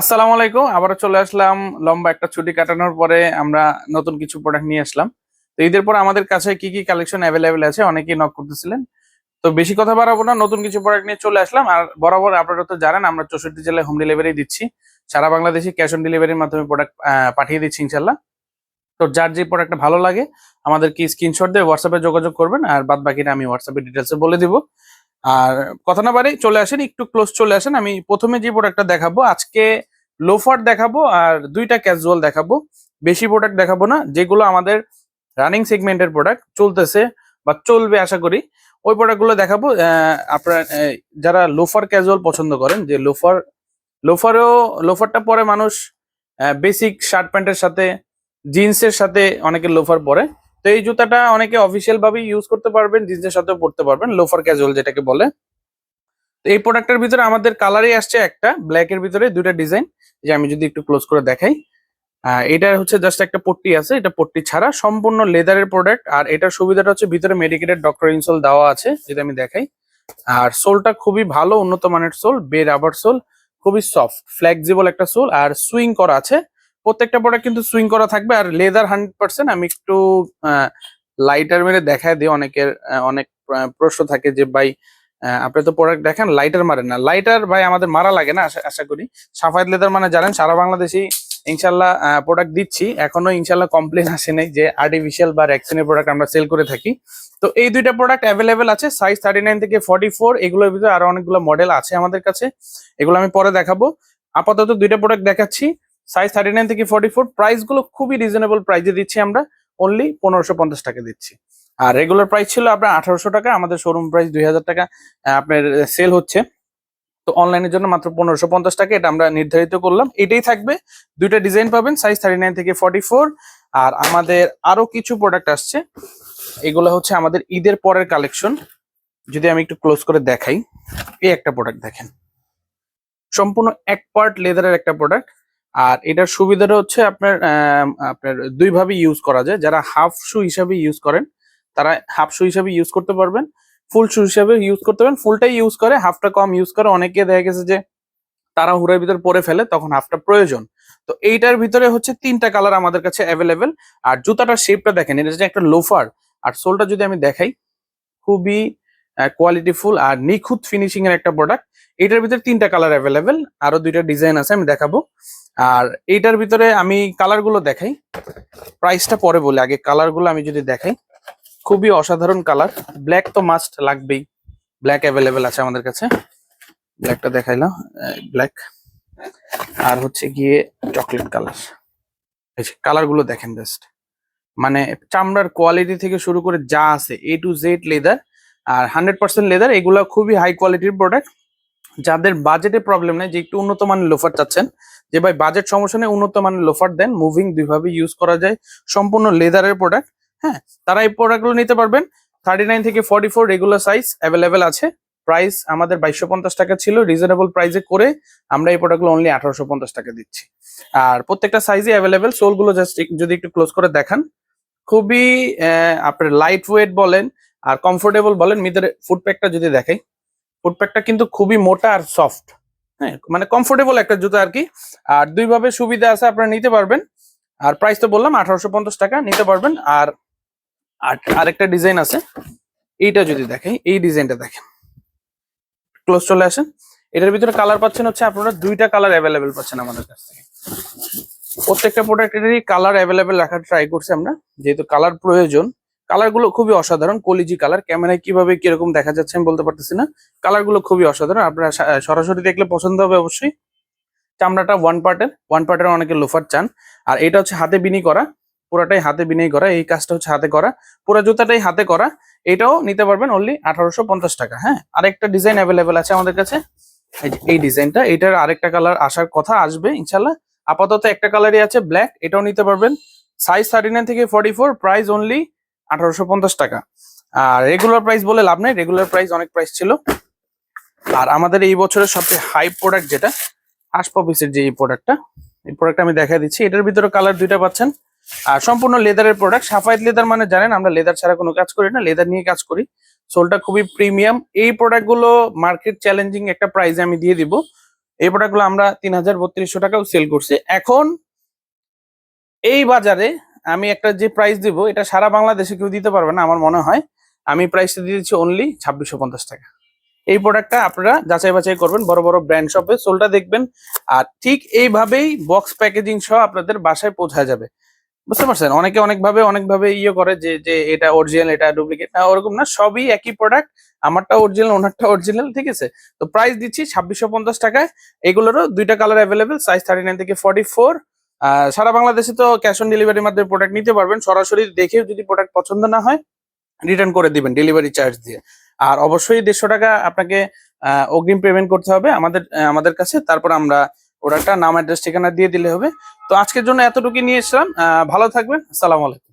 আসসালামু আলাইকুম। আবারও চলে আসলাম লম্বা একটা ছুটি কাটানোর পরে আমরা নতুন কিছু প্রোডাক্ট নিয়ে আসলাম। তো ঈদের পর আমাদের কাছে কি কি কালেকশন অ্যাভেলেবেল আছে অনেকেই নক করতেছিলেন। তো বেশি কথা বাড়াবো না, নতুন কিছু প্রোডাক্ট নিয়ে চলে আসলাম। আর বরাবর আপনারা তো জানেন, আমরা চৌষট্টি জেলায় হোম ডেলিভারি দিচ্ছি। সারা বাংলাদেশে ক্যাশ অন ডেলিভারির মাধ্যমে প্রোডাক্ট পাঠিয়ে দিচ্ছি ইনশাল্লাহ তো যার যে প্রোডাক্টটা ভালো লাগে, আমাদেরকে স্ক্রিনশট দিয়ে হোয়াটসঅ্যাপে যোগাযোগ করবেন। আর বাদ বাকিটা আমি হোয়াটসঅ্যাপে ডিটেলসে বলে দিব। আর কথা না বাড়ি চলে আসেন, একটু ক্লোজ চলে আসেন। আমি প্রথমে যে প্রোডাক্টটা দেখাবো, আজকে লোফার দেখাবো আর দুইটা ক্যাজুয়াল দেখাবো। বেশি প্রোডাক্ট দেখাবো না, যেগুলো আমাদের রানিং সেগমেন্টের প্রোডাক্ট চলতেছে বা চলবে আশা করি। ওই প্রোডাক্টগুলো দেখাবো। আপনারা যারা লোফার ক্যাজুয়াল পছন্দ করেন, যে লোফার লোফারও লোফারটা পরে মানুষ বেসিক শার্ট প্যান্টের সাথে জিন্সের সাথে অনেকে লোফার পরে। তো এই জুতাটা অনেকে অফিসিয়াল ভাবে ইউজ করতে পারবেন জিন্সের সাথেও পড়তে পারবেন লোফার ক্যাজুয়াল যেটাকে বলে। তো এই প্রোডাক্টের ভিতরে আমাদের কালারই আসছে একটা ব্ল্যাক এর ভিতরে দুইটা ডিজাইন যে আমি যদি একটু ক্লোজ করে দেখাই। এটা হচ্ছে জাস্ট একটা পট্টি আছে, এটা পট্টি ছাড়া সম্পূর্ণ লেদারের প্রোডাক্ট আর এটার সুবিধাটা হচ্ছে ভিতরে মেডিকেটেড ডক্টর ইনসোল দেওয়া আছে যেটা আমি দেখাই। আর সোলটা খুবই ভালো, উন্নত মানের সোল বে রাবার সোল খুবই সফট ফ্লেক্সিবল একটা সোল আর সুইং করা আছে। প্রত্যেকটা প্রোডাক্ট কিন্তু সুইং করা থাকবে আর লেদার হান্ড্রেড পার্সেন্ট আমি একটু লাইটার মেরে দেখায় দিই। অনেকের অনেক প্রশ্ন থাকে যে, ভাই আপনি তো প্রোডাক্ট দেখেন লাইটার মারেন না। লাইটার ভাই আমাদের মারা লাগে না, আশা আশা করি। সাফায়াত লেদার মানে জানেন, সারা বাংলাদেশি ইনশাল্লাহ প্রোডাক্ট দিচ্ছি। এখনও ইনশাল্লাহ কমপ্লেন আসে নাই যে আর্টিফিশিয়াল বা ভ্যাকসিনের প্রোডাক্ট আমরা সেল করে থাকি। তো এই দুইটা প্রোডাক্ট অ্যাভেলেবেল আছে সাইজ থার্টি নাইন থেকে ফর্টি ফোর এগুলোর ভিতরে আরও অনেকগুলো মডেল আছে আমাদের কাছে। এগুলো আমি পরে দেখাবো। আপাতত দুইটা প্রোডাক্ট দেখাচ্ছি। সাইজ থার্টি নাইন থেকে ফর্টি ফোর প্রাইসগুলো খুবই রিজনেবল প্রাইসে দিচ্ছি আমরা। অনলি পনেরোশো পঞ্চাশ টাকা দিচ্ছি। আর রেগুলার প্রাইস ছিল আপনার আঠারোশো টাকা, আমাদের শোরুম প্রাইস দুই হাজার টাকা আপনার সেল হচ্ছে। তো অনলাইনের জন্য মাত্র পনেরোশো পঞ্চাশ টাকা, এটা আমরা নির্ধারিত করলাম। এটাই থাকবে। দুইটা ডিজাইন পাবেন সাইজ থার্টি নাইন থেকে ফর্টি ফোর আর আমাদের আরও কিছু প্রোডাক্ট আসছে। এগুলো হচ্ছে আমাদের ঈদের পরের কালেকশন যদি আমি একটু ক্লোজ করে দেখাই। এই একটা প্রোডাক্ট দেখেন। সম্পূর্ণ এক পার্ট লেদারের একটা প্রোডাক্ট আর এটার সুবিধাটা হচ্ছে আপনার আপনার দুইভাবে ইউজ করা যায়। যারা হাফ শু হিসাবে ইউজ করেন, তারা হাফ শু হিসাবে ইউজ করতে পারবেন। ফুল শু হিসাবে ইউজ করতে পারবেন। ফুলটাই ইউজ করে হাফটা কম ইউজ করে। অনেকে দেখা গেছে যে তারা হুড়ের ভিতর পরে ফেলে, তখন হাফটা প্রয়োজন। তো এইটার ভিতরে হচ্ছে তিনটা কালার আমাদের কাছে অ্যাভেলেবেল আর জুতাটার শেপটা দেখেন, এটা যে একটা লোফার আর সোলটা যদি আমি দেখাই, খুবই কোয়ালিটিফুল আর নিখুঁত ফিনিশিং এর একটা প্রোডাক্ট এটার ভিতরে তিনটা কালার অ্যাভেলেবেল আরও দুইটা ডিজাইন আছে, আমি দেখাবো। আর এইটার ভিতরে আমি কালারগুলো দেখাই। প্রাইসটা পরে বলি, আগে কালারগুলো আমি যদি দেখাই। খুবই অসাধারণ কালার। ব্ল্যাক তো মাস্ট লাগবেই। ব্ল্যাক অ্যাভেলেবেল আছে আমাদের কাছে। ব্ল্যাকটা দেখাইলাম। ব্ল্যাক আর হচ্ছে গিয়ে চকলেট কালার এই যে কালারগুলো দেখেন জাস্ট মানে চামড়ার কোয়ালিটি থেকে শুরু করে যা আছে এ টু জেড লেদার আর হান্ড্রেড পার্সেন্ট লেদার এগুলো খুবই হাই কোয়ালিটির প্রোডাক্ট যাদের বাজেটে প্রবলেম নেই, যে একটু উন্নত মানের লোফার চাচ্ছেন, যে ভাই বাজেট সমস্যা নেই, উন্নত মানের লোফার দেন মুভিং দুইভাবে ইউজ করা যায়, সম্পূর্ণ লেদারের প্রোডাক্ট হ্যাঁ? তারা এই প্রোডাক্টগুলো নিতে পারবেন থার্টি নাইন থেকে forty four regular size available আছে প্রাইস আমাদের বাইশশো পঞ্চাশ টাকা ছিল রিজনেবল প্রাইসে করে আমরা এই প্রোডাক্টগুলো অনলি আঠারোশো পঞ্চাশ টাকা দিচ্ছি। আর প্রত্যেকটা সাইজে অ্যাভেলেবেল সোলগুলো জাস্ট যদি একটু ক্লোজ করে দেখান, খুবই আপনার লাইট ওয়েট বলেন আর কমফোর্টেবল বলেন ভিতরে ফুটপ্যাকটা যদি দেখাই ফুটপ্যাকটা কিন্তু খুবই মোটা আর সফট। হ্যাঁ মানে কমফোর্টেবল একটা জুতা আর কি। আর দুইভাবে সুবিধা আছে, আপনারা নিতে পারবেন। আর প্রাইস তো বললাম, আঠারোশো পঞ্চাশ টাকা, নিতে পারবেন। আর আর আরেকটা ডিজাইন আছে। এইটা যদি দেখেন, এই ডিজাইনটা দেখেন। ক্লোজ চলে আসেন। এটার ভিতরে কালার পাচ্ছেন হচ্ছে আপনারা দুইটা কালার অ্যাভেলেবেল পাচ্ছেন আমাদের কাছ থেকে। প্রত্যেকটা প্রোডাক্টেরই কালার অ্যাভেলেবেল রাখার ট্রাই করছি আমরা, যেহেতু কালার প্রয়োজন। কালারগুলো খুবই অসাধারণ, কলিজি কালার ক্যামেরায় কীভাবে, কীরকম দেখা যাচ্ছে আমি বলতে পারতেছি না। কালারগুলো খুবই অসাধারণ, আপনারা সরাসরি দেখলে পছন্দ হবে অবশ্যই। চামড়াটা ওয়ান পার্টের ওয়ান পার্টের অনেকে লোফার চান। আর এটা হচ্ছে হাতে বিনি করা, পুরাটাই হাতে বিনাই করা, এই কাজটা হচ্ছে হাতে করা। পুরো জুতাটাই হাতে করা, এটাও নিতে পারবেন অনলি আঠারোশো পঞ্চাশ টাকা হ্যাঁ? আরেকটা ডিজাইন অ্যাভেলেবেল আছে আমাদের কাছে। এই ডিজাইনটা এটার আরেকটা কালার আসার কথা আসবে ইনশাল্লাহ আপাতত একটা কালারই আছে ব্ল্যাক এটাও নিতে পারবেন। সাইজ থার্টি থেকে ফর্টি ফোর প্রাইস অনলি আঠারোশো পঞ্চাশ টাকা। আর রেগুলার প্রাইস বলে লাভ নেই রেগুলার প্রাইস অনেক প্রাইস ছিল। আর আমাদের এই বছরের সবচেয়ে হাই প্রোডাক্ট যেটা আশপপিসের যে এই প্রোডাক্টটা এই প্রোডাক্ট আমি দেখা দিচ্ছি। এটার ভিতরে কালার দুইটা পাচ্ছেন। আর সম্পূর্ণ লেদারের প্রোডাক্ট সাফাইত লেদার মানে জানেন, আমরা লেদার ছাড়া কোনো কাজ করি না লেদার নিয়ে কাজ করি। সোলটা খুবই প্রিমিয়াম এই প্রোডাক্টগুলো মার্কেট চ্যালেঞ্জিং একটা প্রাইসে আমি দিয়ে দিব। এই প্রোডাক্টগুলো আমরা তিন হাজার বত্রিশশো টাকাও সেল করছি। এখন এই বাজারে আমি একটা যে প্রাইস দিব, এটা সারা বাংলাদেশে কেউ দিতে পারবে না, আমার মনে হয়। আমি প্রাইসটা দিয়ে দিচ্ছি অনলি ছাব্বিশশো পঞ্চাশ টাকা। এই প্রোডাক্টটা আপনারা যাচাই বাছাই করবেন, বড় বড় ব্র্যান্ড শপে সোলটা দেখবেন। আর ঠিক এইভাবেই বক্স প্যাকেজিং সহ আপনাদের বাসায় পৌঁছা যাবে। বুঝতে পারছেন? অনেকে অনেকভাবে অনেকভাবে ইয়ে করে যে যে এটা অরিজিনাল এটা ডুপ্লিকেট না, ওরকম না, সবই একই প্রোডাক্ট আমারটা অরিজিনাল ওনারটা অরিজিনাল ঠিক আছে? তো প্রাইস দিচ্ছি ছাব্বিশশো পঞ্চাশ টাকায়। এগুলোরও দুইটা colour available size thirty nine থেকে ফর্টি ফোর সারা বাংলাদেশে তো ক্যাশ অন ডেলিভারির মাধ্যমে প্রোডাক্ট নিতে পারবেন। সরাসরি দেখে যদি প্রোডাক্ট পছন্দ না হয় রিটার্ন করে দিবেন ডেলিভারি চার্জ দিয়ে। আর অবশ্যই দেড়শো টাকা আপনাকে অগ্রিম পেমেন্ট করতে হবে আমাদের আমাদের কাছে। তারপর আমরা প্রোডাক্টটা নাম অ্যাড্রেস ঠিকানা দিয়ে দিলে হবে। তো আজকের জন্য এতটুকু নিয়ে এসলাম ভালো থাকবেন। সালাম আলাইকুম।